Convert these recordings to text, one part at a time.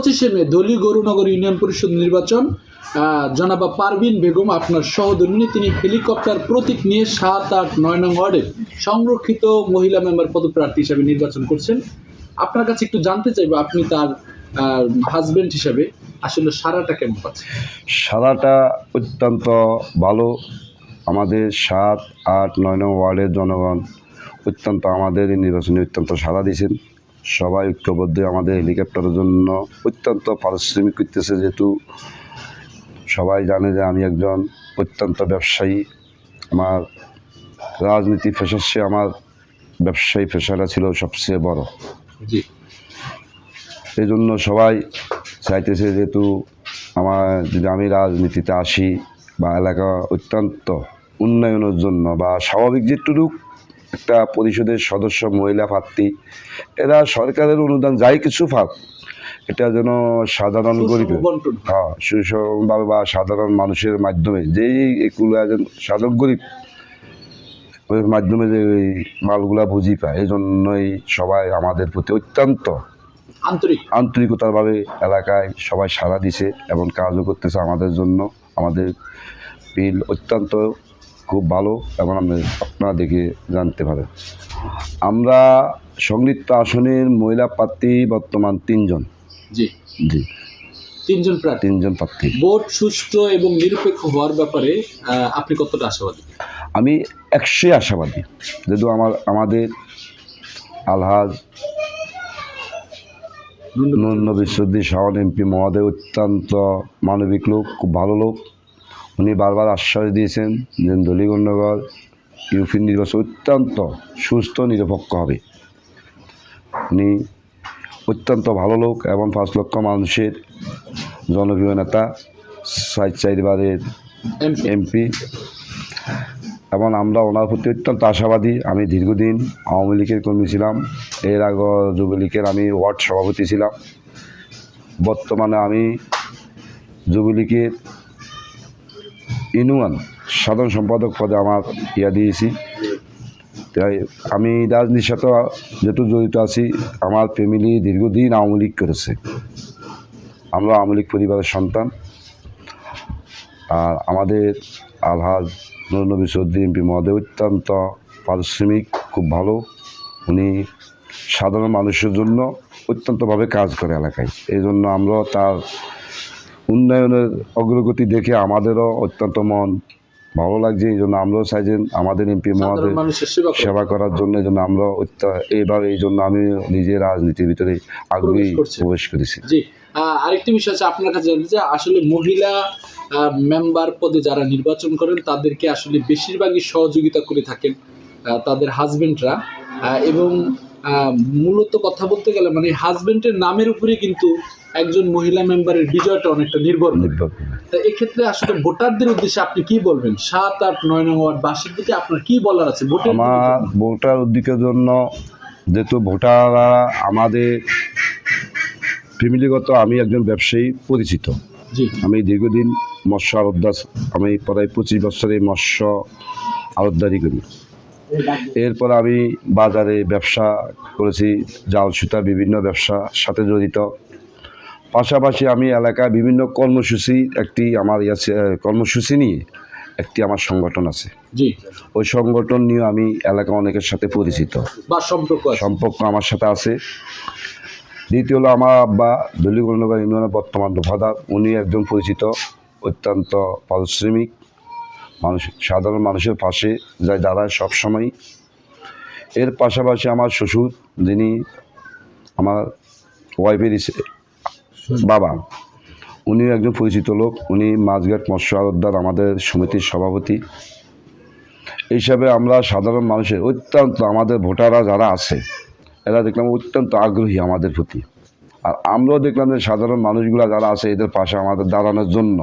পঁচিশে মে দলি গরুনগর ইউনিয়ন পরিষদ নির্বাচন। জনাবা পারভিন বেগম আপনার সহধর্মিনী তিনি হেলিকপ্টার প্রতীক নিয়ে সাত আট নয় নং ওয়ার্ডে সংরক্ষিত মহিলা মেম্বার পদপ্রার্থী হিসাবে নির্বাচন করছেন। আপনার কাছে একটু জানতে চাইব, আপনি তার হাজবেন্ড হিসাবে আসলে সারাটা কেমন পাচ্ছেন? সারাটা অত্যন্ত ভালো। আমাদের সাত আট নয় নং ওয়ার্ডের জনগণ অত্যন্ত, আমাদের নির্বাচনে অত্যন্ত সাড়া দিয়েছেন। সবাই ঐক্যবদ্ধ আমাদের হেলিকপ্টারের জন্য অত্যন্ত পারিশ্রমিক করতেছে যেহেতু সবাই জানে যে আমি একজন অত্যন্ত ব্যবসায়ী। আমার রাজনীতি পেশার চেয়ে আমার ব্যবসায়ী পেশাটা ছিল সবচেয়ে বড়। এই জন্য সবাই চাইতেছে যেহেতু আমার যদি আমি রাজনীতিতে আসি বা এলাকা অত্যন্ত উন্নয়নের জন্য বা স্বাভাবিক যেটুকু একটা পরিষদের সদস্য মহিলা প্রার্থী এরা সরকারের অনুদান যাই কিছু পাক এটা যেন সাধারণ গরিব হয়। সুষমভাবে বা সাধারণ মানুষের মাধ্যমে যেই এগুলো একজন সাধারণ গরিব ওই মাধ্যমে যে ওই মালগুলা বুঝি পায় এই জন্যই সবাই আমাদের প্রতি অত্যন্ত আন্তরিক আন্তরিকতাভাবে এলাকায় সবাই সাড়া দিছে এবং কাজও করতেছে আমাদের জন্য আমাদের বিল অত্যন্ত খুব ভালো এবং আমরা আপনারা দেখে জানতে পারেন। আমরা সংযুক্ত আসনের মহিলা প্রার্থী বর্তমান তিনজন। জি। জি। তিনজন প্রার্থী। তিনজন প্রার্থী। ভোট সুষ্ঠু এবং নিরপেক্ষ হওয়ার ব্যাপারে আপনি কতটা আশাবাদী? আমি একশোই আশাবাদী। যেহেতু আমার আমাদের আলহাজ নবী সদ্দি শাহন এমপি মহোদয় অত্যন্ত মানবিক লোক খুব ভালো লোক। উনি বারবার আশ্বাস দিয়েছেন যে দলি দলিগণ্ডগর ইউপি নির্বাচন অত্যন্ত সুস্থ নিরপেক্ষ হবে। উনি অত্যন্ত ভালো লোক এবং পাঁচ লক্ষ মানুষের জনপ্রিয় নেতা সাইড চাইবারের এমপি। এমপি। এবং আমরা ওনার প্রতি অত্যন্ত আশাবাদী। আমি দীর্ঘদিন আওয়ামী লীগের কর্মী ছিলাম। এর আগে যুবলীগের আমি ওয়ার্ড সভাপতি ছিলাম। বর্তমানে আমি যুবলীগের ইউনিয়ন সাধারণ সম্পাদক পদে আমার ইয়া দিয়েছি। তাই আমি রাজনীতির সাথে যেহেতু জড়িত আছি, আমার ফ্যামিলি দীর্ঘদিন আওয়ামী লীগ করেছে। আমরা আওয়ামী লীগ পরিবারের সন্তান। আর আমাদের আলহাজ নবী সদ্দি এমপি মহোদয় অত্যন্ত পারিশ্রমিক, খুব ভালো। উনি সাধারণ মানুষের জন্য অত্যন্তভাবে কাজ করে এলাকায়। এই জন্য আমরা তার উন্নয়নের অগ্রগতি দেখে আমাদেরও অত্যন্ত মন ভালো লাগছে এই জন্য আমরাও চাইছেন আমাদের এমপি মানুষের সেবা করার জন্য এই জন্য আমরা এইভাবে এই জন্য আমি নিজে রাজনীতির ভিতরে আগ্রহী প্রবেশ। করেছি আরেকটি বিষয় আছে আপনার কাছে জানতে চাই আসলে মহিলা মেম্বার পদে যারা নির্বাচন করেন তাদেরকে আসলে বেশিরভাগই সহযোগিতা করে থাকেন তাদের হাজবেন্ডরা এবং মূলত কথা বলতে গেলে মানে হাজবেন্ডের নামের উপরে কিন্তু একজন মহিলা মেম্বারের বিজয়টা অনেকটা নির্ভর নির্ভর তা এক্ষেত্রে আসলে ভোটারদের উদ্দেশ্যে আপনি কি বলবেন? সাত আট নয় নং ওয়ার্ড বাসীর প্রতি আপনার কি বলার আছে? ভোটের আমার ভোটার উদ্যোগের জন্য যেহেতু ভোটাররা আমাদের ফ্যামিলিগত আমি একজন ব্যবসায়ী পরিচিত। আমি দীর্ঘদিন মৎস্য আড়তদার আমি প্রায় পঁচিশ বছরে মৎস্য আড়তদারি করি। এরপর আমি বাজারে ব্যবসা করেছি জাল সুতা বিভিন্ন ব্যবসার সাথে জড়িত। পাশাপাশি আমি এলাকায় বিভিন্ন কর্মসূচি একটি আমার ইয়াছে কর্মসূচি নিয়ে একটি আমার সংগঠন আছে। জি। ওই সংগঠন নিয়ে আমি এলাকা অনেকের সাথে পরিচিত। বা সম্পর্ক সম্পর্ক আমার সাথে আছে। দ্বিতীয় হলো আমার আব্বা দলিগণনগর ইউনিয়নের বর্তমান দফাদার উনি একজন পরিচিত অত্যন্ত পারিশ্রমিক মানুষ সাধারণ মানুষের পাশে যায় দাঁড়ায় সবসময় এর পাশাপাশি আমার শ্বশুর যিনি আমার ওয়াইফের বাবা, উনি একজন পরিচিত লোক, উনি মাছঘাট মৎস্য আড়তদার আমাদের সমিতির সভাপতি। এই হিসাবে আমরা সাধারণ মানুষের অত্যন্ত, আমাদের ভোটাররা যারা আছে, এরা দেখলাম অত্যন্ত আগ্রহী আমাদের প্রতি। আর আমরাও দেখলাম যে সাধারণ মানুষগুলো যারা আছে, এদের পাশে আমাদের দাঁড়ানোর জন্য।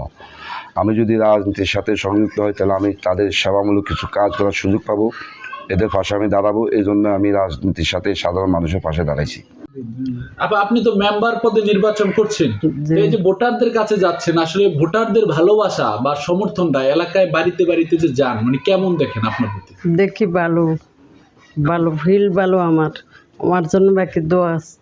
আমি যদি রাজনীতির সাথে সংযুক্ত হই, তাহলে আমি তাদের সেবামূলক কিছু কাজ করার সুযোগ পাবো। এদের পাশে আমি দাঁড়াবো এই জন্য আমি রাজনীতির সাথে সাধারণ মানুষের পাশে দাঁড়াইছি আপা আপনি তো মেম্বার পদে নির্বাচন করছেন। এই যে ভোটারদের কাছে যাচ্ছেন আসলে ভোটারদের ভালোবাসা বা সমর্থনটা এলাকায় বাড়িতে বাড়িতে যে যান মানে কেমন দেখেন আপনার প্রতি দেখি ভালো ভালো ফিল ভালো আমার আমার জন্য বাকি দোয়া আছে।